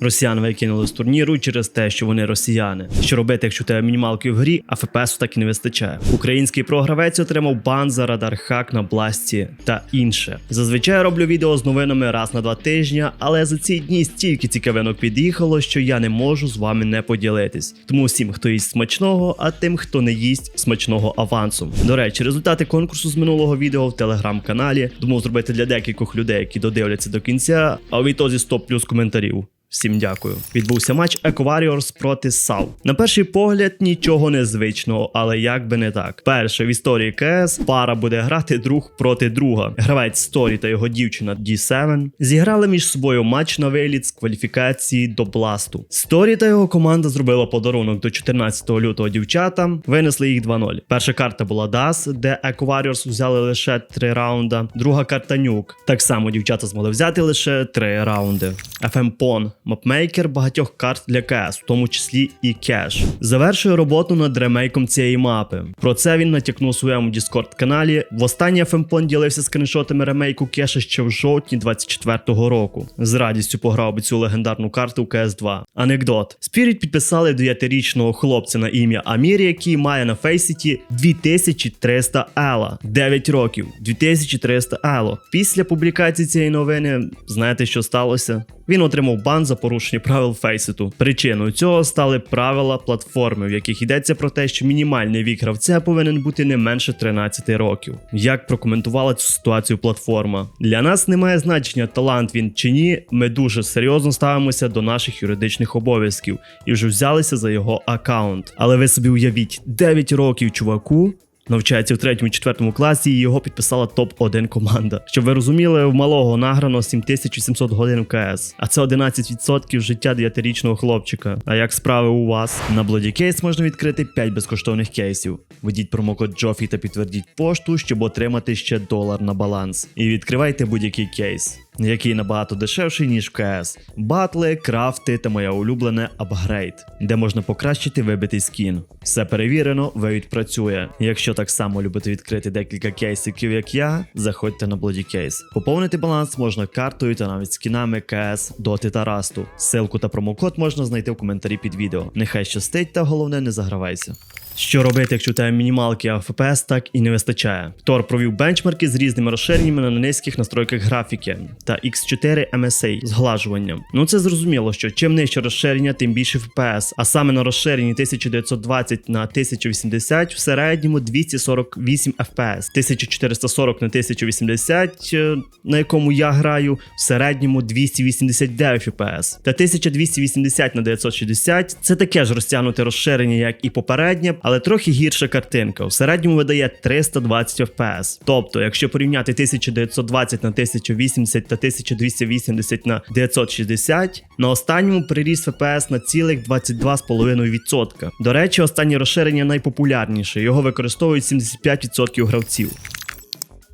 Росіян викинули з турніру через те, що вони росіяни. Що робити, якщо тебе мінімалки в грі, а ФПСу так і не вистачає. Український програвець отримав бан за радар хак на бласті та інше. Зазвичай роблю відео з новинами раз на два тижні, але за ці дні стільки цікавинок під'їхало, що я не можу з вами не поділитись. Тому всім, хто їсть смачного, а тим, хто не їсть смачного авансом. До речі, результати конкурсу з минулого відео в телеграм-каналі. Думав зробити для декількох людей, які додивляться до кінця, а у відтозі 100 плюс коментарів. Всім дякую. Відбувся матч Eco проти САУ. На перший погляд нічого незвичного, але як би не так. Перше в історії КС пара буде грати друг проти друга. Гравець Сторі та його дівчина D7 зіграли між собою матч на виліт з кваліфікації до Бласту. Сторі та його команда зробила подарунок до 14 лютого дівчатам, винесли їх 2-0. Перша карта була DAS, де Eco Warriors взяли лише 3 раунда. Друга карта Нюк. Так само дівчата змогли взяти лише 3 раунди. FM Pon мапмейкер багатьох карт для КС, в тому числі і кеш. Завершує роботу над ремейком цієї мапи. Про це він натякнув у своєму Discord каналі. Востаннє FMPON ділився скріншотами ремейку кеша ще в жовтні 24-го року. З радістю пограв би цю легендарну карту у cs 2 Анекдот: Spirit підписали 9-річного хлопця на ім'я Амір, який має на фейсіті 2300 ела. 9 років, 2300 ело. Після публікації цієї новини, знаєте, що сталося? Він отримав бан за порушення правил Фейситу. Причиною цього стали правила платформи, в яких йдеться про те, що мінімальний вік гравця повинен бути не менше 13 років. Як прокоментувала цю ситуацію платформа? Для нас немає значення, талант він чи ні. Ми дуже серйозно ставимося до наших юридичних обов'язків і вже взялися за його аккаунт. Але ви собі уявіть, 9 років чуваку. Навчається в третьому четвертому класі, і його підписала топ-1 команда. Щоб ви розуміли, в малого награно 7700 годин в КС, а це 11% життя 9-річного хлопчика. А як справи у вас? На Bloody Case можна відкрити 5 безкоштовних кейсів. Введіть промокод Джофі та підтвердіть пошту, щоб отримати ще долар на баланс. І відкривайте будь-який кейс. Який набагато дешевший, ніж в КС. Батли, крафти та моя улюблена апгрейд, де можна покращити вибитий скін. Все перевірено, вивід працює. Якщо так само любите відкрити декілька кейсиків, як я, заходьте на Bloody Case. Поповнити баланс можна картою та навіть скінами КС, Доти та Расту. Ссылку та промокод можна знайти в коментарі під відео. Нехай щастить, та головне не загравайся. Що робити, якщо у тебе мінімалки, а FPS так і не вистачає? Тор провів бенчмарки з різними розширеннями на низьких настройках графіки та X4 MSA зглажуванням. Ну це зрозуміло, що чим нижче розширення, тим більше FPS, а саме на розширенні 1920 на 1080 в середньому 248 FPS, 1440 на 1080, е, на якому я граю, в середньому 289 FPS, та 1280 на 960 це таке ж розтягнуте розширення, як і попереднє, але трохи гірша картинка. В середньому видає 320 FPS. Тобто, якщо порівняти 1920 на 1080 та 1280 на 960, на останньому приріс FPS на цілих 22,5%. До речі, останнє розширення найпопулярніше. Його використовують 75% гравців.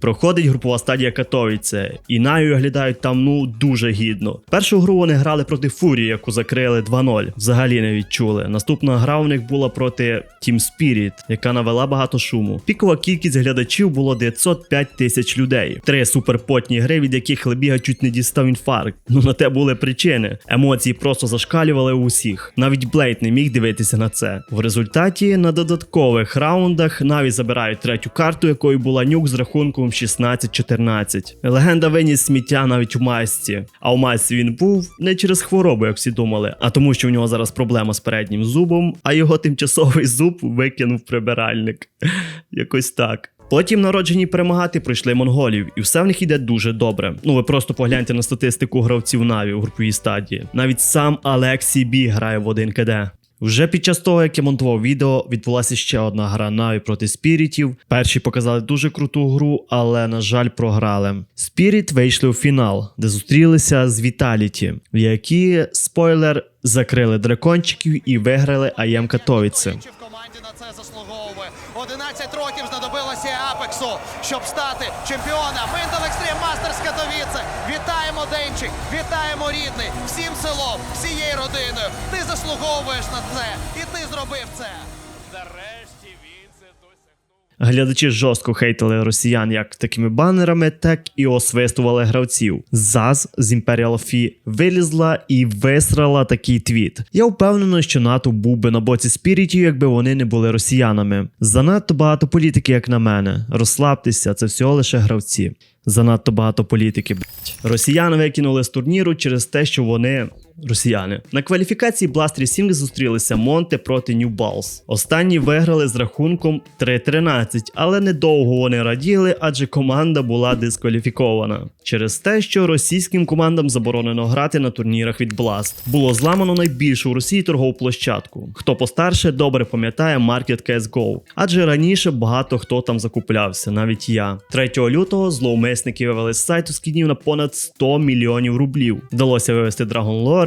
Проходить групова стадія Катовіце, і Наю оглядають там ну дуже гідно. Першу гру вони грали проти Фурії, яку закрили 2-0. Взагалі не відчули. Наступна гра у них була проти Team Spirit, яка навела багато шуму. Пікова кількість глядачів було 905 тисяч людей. Три суперпотні гри, від яких Лебіга чуть не дістав інфаркт. Ну на те були причини. Емоції просто зашкалювали усіх. Навіть Блейд не міг дивитися на це. В результаті на додаткових раундах Наві забирають третю карту, якою була нюк з рахунком 16-14. Легенда виніс сміття навіть у масці. А у масці він був не через хворобу, як всі думали, а тому, що у нього зараз проблема з переднім зубом, а його тимчасовий зуб викинув прибиральник. Якось так. Потім народжені перемагати прийшли монголів, і все в них іде дуже добре. Ну ви просто погляньте на статистику гравців Наві у груповій стадії. Навіть сам Алексій Бі грає в 1 КД. Вже під час того, як я монтував відео, відбулася ще одна гра Наві проти спірітів. Перші показали дуже круту гру, але, на жаль, програли. Спіріт вийшли у фінал, де зустрілися з Віталіті, які спойлер закрили дракончиків і виграли АЄМ в команді на це заслуговує. 11 років знадобилося Апексу, щоб стати чемпіоном. Ментал Екстрім Мастерс Катовіце. Вітаємо Денчик, вітаємо рідний, всім селом, всією родиною. Ти заслуговуєш на це, і ти зробив це. Нарешті він. Глядачі жорстко хейтили росіян як такими банерами, так і освистували гравців. ЗАЗ з Imperial Fee вилізла і висрала такий твіт. Я впевнений, що НАТО був би на боці спірітів, якби вони не були росіянами. Занадто багато політики, як на мене. Розслабтеся, це всього лише гравці. Занадто багато політики. блять. Росіяни викинули з турніру через те, що вони росіяни. На кваліфікації Blast Racing зустрілися Монте проти Balls. Останні виграли з рахунком 3-13, але недовго вони раділи, адже команда була дискваліфікована. Через те, що російським командам заборонено грати на турнірах від Blast. Було зламано найбільшу в Росії торгову площадку. Хто постарше добре пам'ятає Market CSGO, адже раніше багато хто там закуплявся, навіть я. 3 лютого зловмисники вивели з сайту скінів на понад 100 мільйонів рублів. Вдалося вивести Dragon Lore,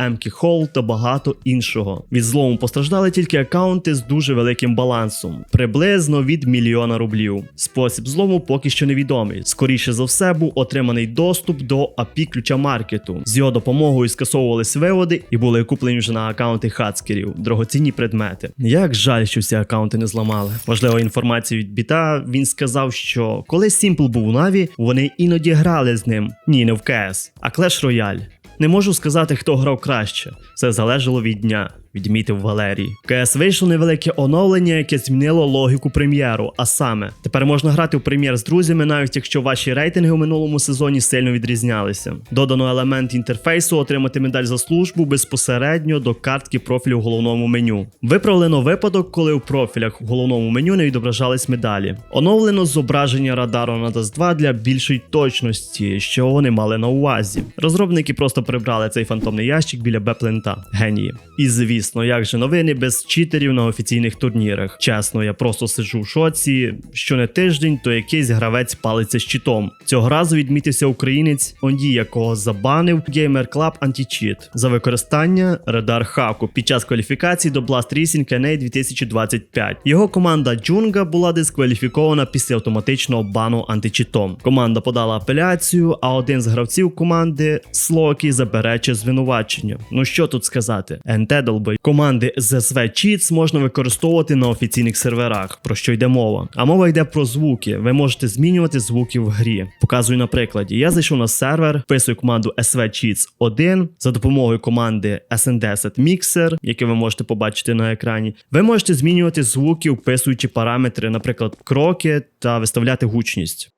Емкі Холл та багато іншого. Від злому постраждали тільки акаунти з дуже великим балансом, приблизно від мільйона рублів. Спосіб злому поки що невідомий. Скоріше за все, був отриманий доступ до API ключа маркету. З його допомогою скасовувались виводи і були куплені вже на акаунти хацкерів, дорогоцінні предмети. Як жаль, що всі акаунти не зламали. Важлива інформація від біта. Він сказав, що коли Сімпл був у Наві, вони іноді грали з ним. Ні, не в КС, а Clash Royale. Не можу сказати, хто грав краще. Це залежало від дня. Відмітив Валерій. В КС вийшло невелике оновлення, яке змінило логіку прем'єру. А саме, тепер можна грати в прем'єр з друзями, навіть якщо ваші рейтинги у минулому сезоні сильно відрізнялися. Додано елемент інтерфейсу отримати медаль за службу безпосередньо до картки профілю в головному меню. Виправлено випадок, коли у профілях в головному меню не відображались медалі. Оновлено зображення радару на DAS 2 для більшої точності, що вони мали на увазі. Розробники просто прибрали цей фантомний ящик біля Б-плента. Генії. І звісно, як же новини без читерів на офіційних турнірах. Чесно, я просто сиджу в шоці. Що не тиждень, то якийсь гравець палиться з читом. Цього разу відмітився українець Онді, якого забанив Gamer Club Anti-Cheat за використання радар хаку під час кваліфікації до Blast Racing NA 2025. Його команда Джунга була дискваліфікована після автоматичного бану античитом. Команда подала апеляцію, а один з гравців команди Слокі заперечує звинувачення. Ну що тут сказати? НТ долбой. Команди ZSV Cheats можна використовувати на офіційних серверах, про що йде мова. А мова йде про звуки. Ви можете змінювати звуки в грі. Показую на прикладі. Я зайшов на сервер, вписую команду SV Cheats 1 за допомогою команди SN10 Mixer, яке ви можете побачити на екрані. Ви можете змінювати звуки, вписуючи параметри, наприклад, кроки та виставляти гучність.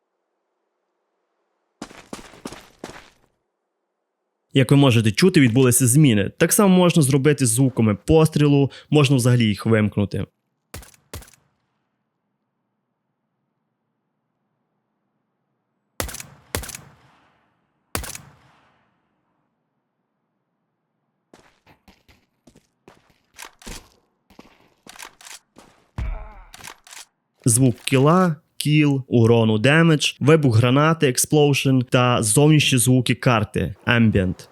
Як ви можете чути, відбулися зміни. Так само можна зробити з звуками пострілу, можна взагалі їх вимкнути. Звук кіла, кіл, урону демедж, вибух гранати, експлошн та зовнішні звуки карти Ambient.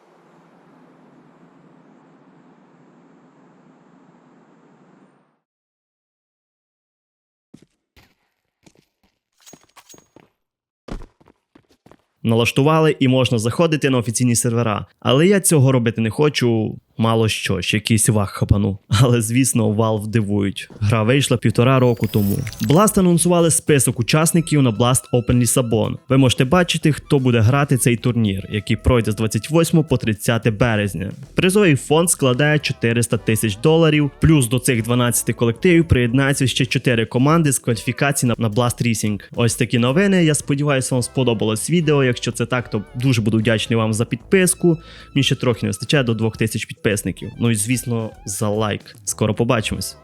Налаштували і можна заходити на офіційні сервера. Але я цього робити не хочу. Мало що, ще якийсь вах хапану. Але звісно, Valve дивують. Гра вийшла півтора року тому. Blast анонсували список учасників на Blast Open Lissabon. Ви можете бачити, хто буде грати цей турнір, який пройде з 28 по 30 березня. Призовий фонд складає 400 тисяч доларів. Плюс до цих 12 колективів приєднаються ще 4 команди з кваліфікації на, Blast Racing. Ось такі новини. Я сподіваюся, вам сподобалось відео. Якщо це так, то дуже буду вдячний вам за підписку. Мені ще трохи не вистачає до 2000 підписників. Ну і звісно, за лайк. Скоро побачимось.